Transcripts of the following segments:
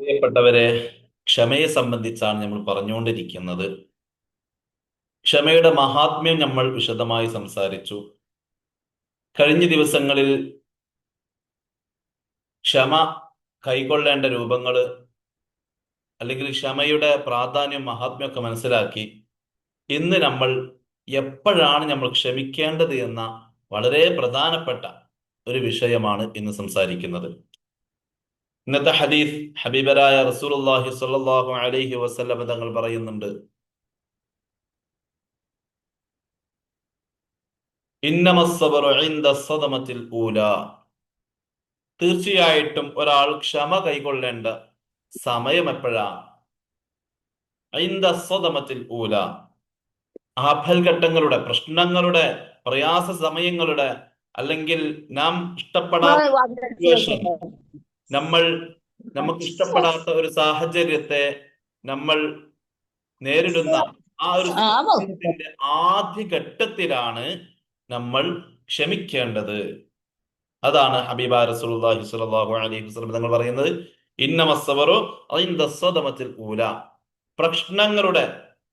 പ്രിയപ്പെട്ടവരെ ക്ഷമയെ സംബന്ധിച്ചാണ് നമ്മൾ പറഞ്ഞുകൊണ്ടിരിക്കുന്നത്. ക്ഷമയുടെ മഹാത്മ്യം നമ്മൾ വിശദമായി സംസാരിച്ചു. കഴിഞ്ഞ ദിവസങ്ങളിൽ ക്ഷമ കൈക്കൊള്ളേണ്ട രൂപങ്ങൾ അല്ലെങ്കിൽ ക്ഷമയുടെ പ്രാധാന്യം മഹാത്മ്യമൊക്കെ മനസ്സിലാക്കി ഇന്ന് നമ്മൾ എപ്പോഴാണ് നമ്മൾ ക്ഷമിക്കേണ്ടത് എന്ന വളരെ പ്രധാനപ്പെട്ട ഒരു വിഷയമാണ് ഇന്ന് സംസാരിക്കുന്നത്. ഇന്നത്തെ ഹദീഫ് ഹബീബരായ റസൂലുള്ളാഹി സ്വല്ലല്ലാഹു അലൈഹി വസല്ലം തങ്ങൾ പറയുന്നുണ്ട്. തീർച്ചയായിട്ടും ഒരാൾ ക്ഷമ കൈകൊള്ളേണ്ട സമയം എപ്പോഴാ? ഐന്ദ സദമത്തിൽ ഊല. ആഫൽഘട്ടങ്ങളുടെ പ്രശ്നങ്ങളുടെ പ്രയാസ സമയങ്ങളുടെ അല്ലെങ്കിൽ നാം ഇഷ്ടപ്പെടാത്ത നമ്മൾ നമുക്ക് ഇഷ്ടപ്പെടാത്ത ഒരു സാഹചര്യത്തെ നമ്മൾ നേരിടുന്ന ആ ഒരു ആദ്യ ഘട്ടത്തിലാണ് നമ്മൾ ക്ഷമിക്കേണ്ടത്. അതാണ് ഹബീബ റസൂലുള്ളാഹി സ്വല്ലല്ലാഹു അലൈഹി വസല്ലം തങ്ങൾ പറയുന്നത്. ഇന്നമസ്സബറു ഐന്ദ സദമത്തിൽ ഊല. പ്രശ്നങ്ങളുടെ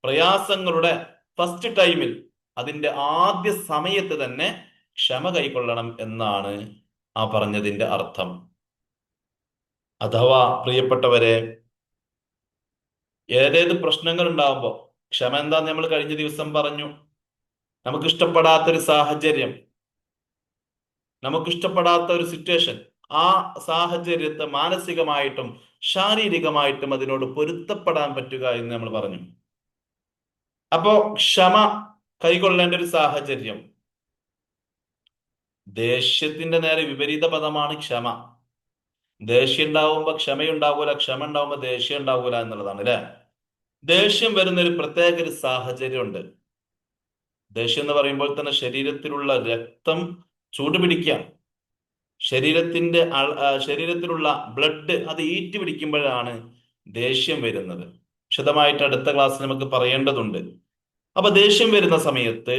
പ്രയാസങ്ങളുടെ ഫസ്റ്റ് ടൈമിൽ അതിന്റെ ആദ്യ സമയത്ത് തന്നെ ക്ഷമ കൈക്കൊള്ളണം എന്നാണ് ആ പറഞ്ഞതിന്റെ അർത്ഥം. അഥവാ പ്രിയപ്പെട്ടവരെ ഏതേത് പ്രശ്നങ്ങൾ ഉണ്ടാവുമ്പോൾ ക്ഷമ എന്താ നമ്മൾ കഴിഞ്ഞ ദിവസം പറഞ്ഞു. നമുക്ക് ഇഷ്ടപ്പെടാത്തൊരു സാഹചര്യം നമുക്ക് ഇഷ്ടപ്പെടാത്ത ഒരു സിറ്റുവേഷൻ ആ സാഹചര്യത്തെ മാനസികമായിട്ടും ശാരീരികമായിട്ടും അതിനോട് പൊരുത്തപ്പെടാൻ പറ്റുക എന്ന് നമ്മൾ പറഞ്ഞു. അപ്പോ ക്ഷമ കൈകൊള്ളേണ്ട ഒരു സാഹചര്യം ദേഷ്യത്തിന്റെ നേരെ വിപരീത പദമാണ് ക്ഷമ. ദേഷ്യം ഉണ്ടാവുമ്പോ ക്ഷമയുണ്ടാവൂല ക്ഷമ ഉണ്ടാവുമ്പോ ദേഷ്യം ഉണ്ടാവൂല എന്നുള്ളതാണ് അല്ലെ ദേഷ്യം വരുന്ന ഒരു പ്രത്യേക ഒരു സാഹചര്യം ഉണ്ട് ദേഷ്യം എന്ന് പറയുമ്പോൾ തന്നെ ശരീരത്തിലുള്ള രക്തം ചൂടുപിടിക്കാം ശരീരത്തിന്റെ ശരീരത്തിലുള്ള ബ്ലഡ് അത് ഈറ്റ് പിടിക്കുമ്പോഴാണ് ദേഷ്യം വരുന്നത്. വിശദമായിട്ട് അടുത്ത ക്ലാസ്സിൽ നമുക്ക് പറയേണ്ടതുണ്ട്. അപ്പൊ ദേഷ്യം വരുന്ന സമയത്ത്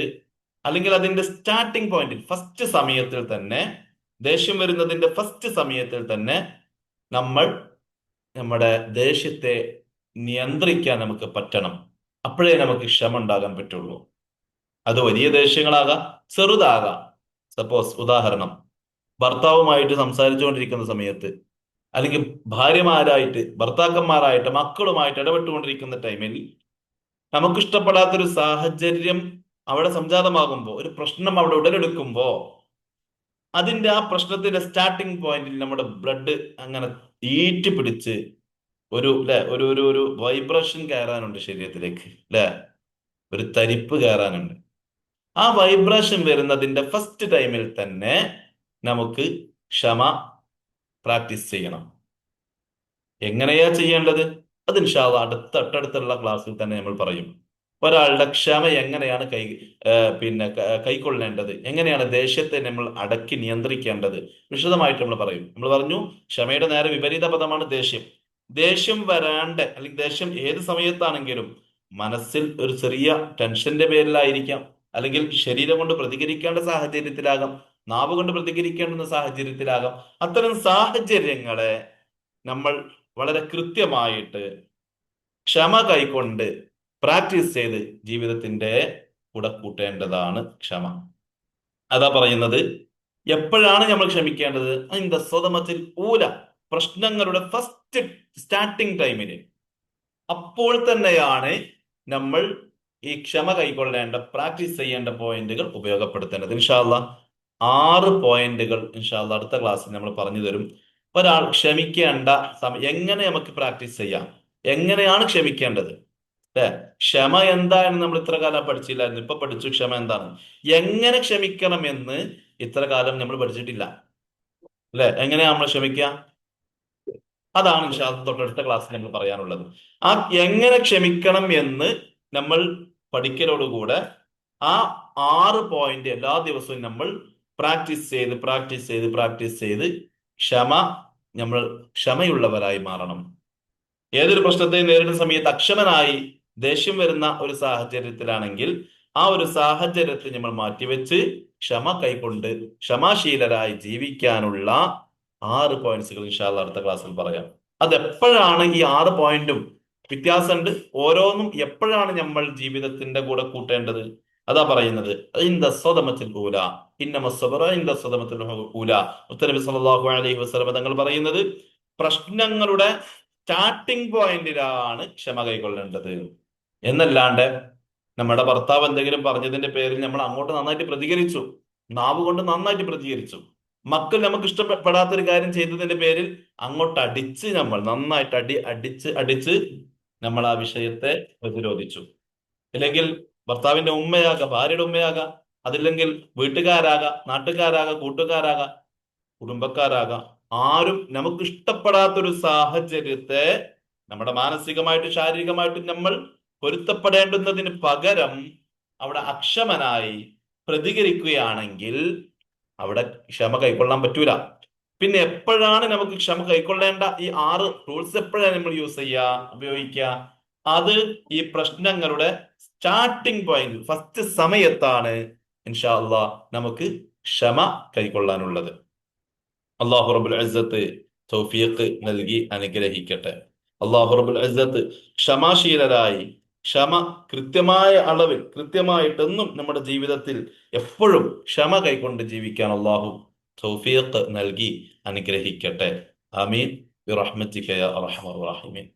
അല്ലെങ്കിൽ അതിന്റെ സ്റ്റാർട്ടിംഗ് പോയിന്റിൽ ഫസ്റ്റ് സമയത്തിൽ തന്നെ ദേഷ്യം വരുന്നതിന്റെ ഫസ്റ്റ് സമയത്തിൽ തന്നെ നമ്മൾ നമ്മുടെ ദേഷ്യത്തെ നിയന്ത്രിക്കാൻ നമുക്ക് പറ്റണം. അപ്പോഴേ നമുക്ക് ക്ഷമ ഉണ്ടാകാൻ പറ്റുള്ളൂ. അത് വലിയ ദേഷ്യങ്ങളാകാം ചെറുതാകാം. സപ്പോസ് ഉദാഹരണം ഭർത്താവുമായിട്ട് സംസാരിച്ചുകൊണ്ടിരിക്കുന്ന സമയത്ത് അല്ലെങ്കിൽ ഭാര്യമാരായിട്ട് ഭർത്താക്കന്മാരായിട്ട് മക്കളുമായിട്ട് ഇടപെട്ടുകൊണ്ടിരിക്കുന്ന ടൈമിൽ നമുക്കിഷ്ടപ്പെടാത്തൊരു സാഹചര്യം അവിടെ സംജാതമാകുമ്പോൾ ഒരു പ്രശ്നം അവിടെ ഉടലെടുക്കുമ്പോൾ അതിന്റെ ആ പ്രശ്നത്തിന്റെ സ്റ്റാർട്ടിംഗ് പോയിന്റിൽ നമ്മുടെ ബ്ലഡ് അങ്ങനെ ഈറ്റി പിടിച്ച് ഒരു അല്ലെ ഒരു ഒരു ഒരു വൈബ്രേഷൻ കയറാനുണ്ട് ശരീരത്തിലേക്ക് അല്ലെ ഒരു തരിപ്പ് കയറാനുണ്ട്. ആ വൈബ്രേഷൻ വരുന്നതിന്റെ ഫസ്റ്റ് ടൈമിൽ തന്നെ നമുക്ക് ക്ഷമ പ്രാക്ടീസ് ചെയ്യണം. എങ്ങനെയാ ചെയ്യേണ്ടത്? അത് ഇൻഷാല്ല അടുത്ത തൊട്ടടുത്തുള്ള ക്ലാസ്സിൽ തന്നെ നമ്മൾ പറയും. ഒരാളുടെ ക്ഷമ എങ്ങനെയാണ് കൈ പിന്നെ കൈക്കൊള്ളേണ്ടത്? എങ്ങനെയാണ് ദേഷ്യത്തെ നമ്മൾ അടക്കി നിയന്ത്രിക്കേണ്ടത്? വിശദമായിട്ട് നമ്മൾ പറയും. നമ്മൾ പറഞ്ഞു ക്ഷമയുടെ നേരെ വിപരീത പദമാണ് ദേഷ്യം. ദേഷ്യം വരാണ്ട് അല്ലെങ്കിൽ ദേഷ്യം ഏത് സമയത്താണെങ്കിലും മനസ്സിൽ ഒരു ചെറിയ ടെൻഷന്റെ പേരിലായിരിക്കാം. അല്ലെങ്കിൽ ശരീരം കൊണ്ട് പ്രതികരിക്കേണ്ട സാഹചര്യത്തിലാകാം നാവ് കൊണ്ട് പ്രതികരിക്കേണ്ടുന്ന സാഹചര്യത്തിലാകാം. അത്തരം സാഹചര്യങ്ങളെ നമ്മൾ വളരെ കൃത്യമായിട്ട് ക്ഷമ കൈക്കൊണ്ട് പ്രാക്ടീസ് ചെയ്ത് ജീവിതത്തിന്റെ കൂടെ കൂട്ടേണ്ടതാണ് ക്ഷമ. അതാ പറയുന്നത് എപ്പോഴാണ് നമ്മൾ ക്ഷമിക്കേണ്ടത്? അതിന്റെ സ്വതമത്തിൽ ഊല പ്രശ്നങ്ങളുടെ ഫസ്റ്റ് സ്റ്റാർട്ടിംഗ് ടൈമിൽ അപ്പോൾ തന്നെയാണ് നമ്മൾ ഈ ക്ഷമ കൈക്കൊള്ളേണ്ട പ്രാക്ടീസ് ചെയ്യേണ്ട പോയിന്റുകൾ ഉപയോഗപ്പെടുത്തേണ്ടത്. ഇൻഷാല്ല ആറ് പോയിന്റുകൾ ഇൻഷാല്ല അടുത്ത ക്ലാസ്സിൽ നമ്മൾ പറഞ്ഞു തരും. ഒരാൾ ക്ഷമിക്കേണ്ട സമയം എങ്ങനെ നമുക്ക് പ്രാക്ടീസ് ചെയ്യാം? എങ്ങനെയാണ് ക്ഷമിക്കേണ്ടത്? അല്ലെ ക്ഷമ എന്താണ് നമ്മൾ ഇത്ര കാലം പഠിച്ചില്ലായിരുന്നു. ഇപ്പൊ പഠിച്ചു. ക്ഷമ എന്താണ്? എങ്ങനെ ക്ഷമിക്കണം എന്ന് ഇത്ര കാലം നമ്മൾ പഠിച്ചിട്ടില്ല. അല്ലെ എങ്ങനെയാ നമ്മൾ ക്ഷമിക്ക? അതാണ് തൊട്ടടുത്ത ക്ലാസ്സിൽ നമ്മൾ പറയാനുള്ളത്. ആ എങ്ങനെ ക്ഷമിക്കണം എന്ന് നമ്മൾ പഠിക്കലോടുകൂടെ ആ ആറ് പോയിന്റ് എല്ലാ ദിവസവും നമ്മൾ പ്രാക്ടീസ് ചെയ്ത് പ്രാക്ടീസ് ചെയ്ത് പ്രാക്ടീസ് ചെയ്ത് ക്ഷമ നമ്മൾ ക്ഷമയുള്ളവരായി മാറണം. ഏതൊരു പ്രശ്നത്തെ നേരിടുന്ന സമയത്ത് അക്ഷമനായി ദേഷ്യം വരുന്ന ഒരു സാഹചര്യത്തിലാണെങ്കിൽ ആ ഒരു സാഹചര്യത്തെ നമ്മൾ മാറ്റിവെച്ച് ക്ഷമ കൈക്കൊണ്ട് ക്ഷമാശീലരായി ജീവിക്കാനുള്ള ആറ് പോയിന്റ്സുകൾ ഇൻഷാല്ല അടുത്ത ക്ലാസ്സിൽ പറയാം. അതെപ്പോഴാണ് ഈ ആറ് പോയിന്റും വ്യത്യാസമുണ്ട്? ഓരോന്നും എപ്പോഴാണ് നമ്മൾ ജീവിതത്തിന്റെ കൂടെ കൂട്ടേണ്ടത്? അതാ പറയുന്നത് സ്വതമത്തിൽ ഊല ഇന്നമ സബറ ഇന്ദ സ്വതമത്തിൽ ഊല. ഉത്തരബി സല്ലല്ലാഹു അലൈഹി വസല്ലം തങ്ങൾ പറയുന്നത് പ്രശ്നങ്ങളുടെ സ്റ്റാർട്ടിംഗ് പോയിന്റിലാണ് ക്ഷമ കൈക്കൊള്ളേണ്ടത്. എന്നല്ലാണ്ട് നമ്മുടെ ഭർത്താവ് എന്തെങ്കിലും പറഞ്ഞതിന്റെ പേരിൽ നമ്മൾ അങ്ങോട്ട് നന്നായിട്ട് പ്രതികരിച്ചു. നാവ് കൊണ്ട് നന്നായിട്ട് പ്രതികരിച്ചു. മക്കൾ നമുക്ക് ഇഷ്ടപ്പെടാത്തൊരു കാര്യം ചെയ്തതിന്റെ പേരിൽ അങ്ങോട്ട് അടിച്ച് നമ്മൾ നന്നായിട്ട് അടി അടിച്ച് അടിച്ച് നമ്മൾ ആ വിഷയത്തെ പ്രതിരോധിച്ചു. അല്ലെങ്കിൽ ഭർത്താവിന്റെ ഉമ്മയാകാം ഭാര്യയുടെ ഉമ്മയാകാം അതില്ലെങ്കിൽ വീട്ടുകാരാകാം നാട്ടുകാരാകാം കൂട്ടുകാരാകാം കുടുംബക്കാരാകാം. ആരും നമുക്ക് ഇഷ്ടപ്പെടാത്തൊരു സാഹചര്യത്തെ നമ്മുടെ മാനസികമായിട്ടും ശാരീരികമായിട്ടും നമ്മൾ പൊരുത്തപ്പെടേണ്ടുന്നതിന് പകരം അവിടെ അക്ഷമനായി പ്രതികരിക്കുകയാണെങ്കിൽ അവിടെ ക്ഷമ കൈക്കൊള്ളാൻ പറ്റൂല. പിന്നെ എപ്പോഴാണ് നമുക്ക് ക്ഷമ കൈക്കൊള്ളേണ്ട? ഈ ആറ് റൂൾസ് എപ്പോഴാണ് നമ്മൾ യൂസ് ചെയ്യുക ഉപയോഗിക്കുക? അത് ഈ പ്രശ്നങ്ങളുടെ സ്റ്റാർട്ടിംഗ് പോയിന്റ് ഫസ്റ്റ് സമയത്താണ് ഇൻഷാ അള്ളാ നമുക്ക് ക്ഷമ കൈക്കൊള്ളാനുള്ളത്. അള്ളാഹു റബുൽ അസത്ത് തൗഫീഖ് നൽകി അനുഗ്രഹിക്കട്ടെ. അള്ളാഹു റബുൽ അസത്ത് ക്ഷമാശീലരായി ക്ഷമ കൃത്യമായ അളവിൽ കൃത്യമായിട്ടെന്നും നമ്മുടെ ജീവിതത്തിൽ എപ്പോഴും ക്ഷമ കൈക്കൊണ്ട് ജീവിക്കാൻ അള്ളാഹു സൗഫീഖ് നൽകി അനുഗ്രഹിക്കട്ടെ. അമീൻ അർഹമർ റഹീമീൻ.